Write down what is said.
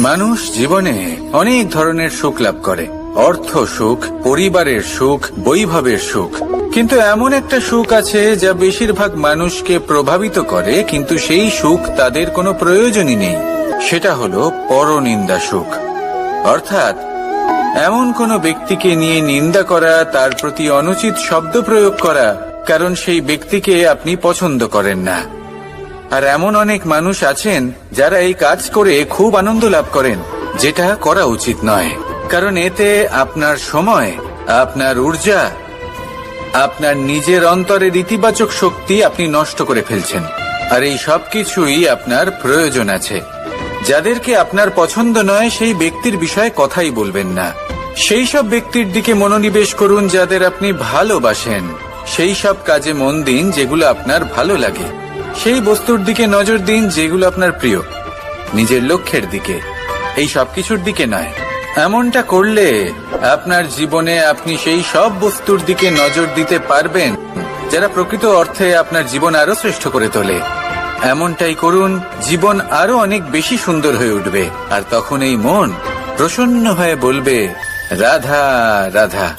মানুষ জীবনে অনেক ধরনের সুখ লাভ করে। অর্থ সুখ, পরিবারের সুখ, বৈভবের সুখ। কিন্তু এমন একটা সুখ আছে যা বেশিরভাগ মানুষকে প্রভাবিত করে, কিন্তু সেই সুখ তাদের কোনো প্রয়োজনই নেই। সেটা হলো পরনিন্দা সুখ। অর্থাৎ, এমন কোনো ব্যক্তিকে নিয়ে নিন্দা করা, তার প্রতি অনুচিত শব্দ প্রয়োগ করা, কারণ সেই ব্যক্তিকে আপনি পছন্দ করেন না। আর এমন অনেক মানুষ আছেন যারা এই কাজ করে খুব আনন্দ লাভ করেন, যেটা করা উচিত নয়। কারণ এতে আপনার সময়, আপনার ঊর্জা, আপনার নিজের অন্তরের ইতিবাচক শক্তি আপনি নষ্ট করে ফেলছেন। আর এই সব কিছুই আপনার প্রয়োজন আছে। যাদেরকে আপনার পছন্দ নয়, সেই ব্যক্তির বিষয়ে কথাই বলবেন না। সেই সব ব্যক্তির দিকে মনোনিবেশ করুন যাদের আপনি ভালোবাসেন। সেই সব কাজে মন দিন যেগুলো আপনার ভালো লাগে। সেই বস্তুর দিকে নজর দিন যেগুলো আপনার প্রিয়। নিজের লক্ষ্যের দিকে। এই সব কিছুর দিকে নয়। এমনটা করলে আপনার জীবনে আপনি সেই সব বস্তুর দিকে নজর দিতে পারবেন, যারা প্রকৃত অর্থে আপনার জীবন আরও শ্রেষ্ঠ করে তোলে। এমনটাই করুন, জীবন আরও অনেক বেশি সুন্দর হয়ে উঠবে। আর তখন এই মন প্রসন্ন হয়ে বলবে, রাধা রাধা।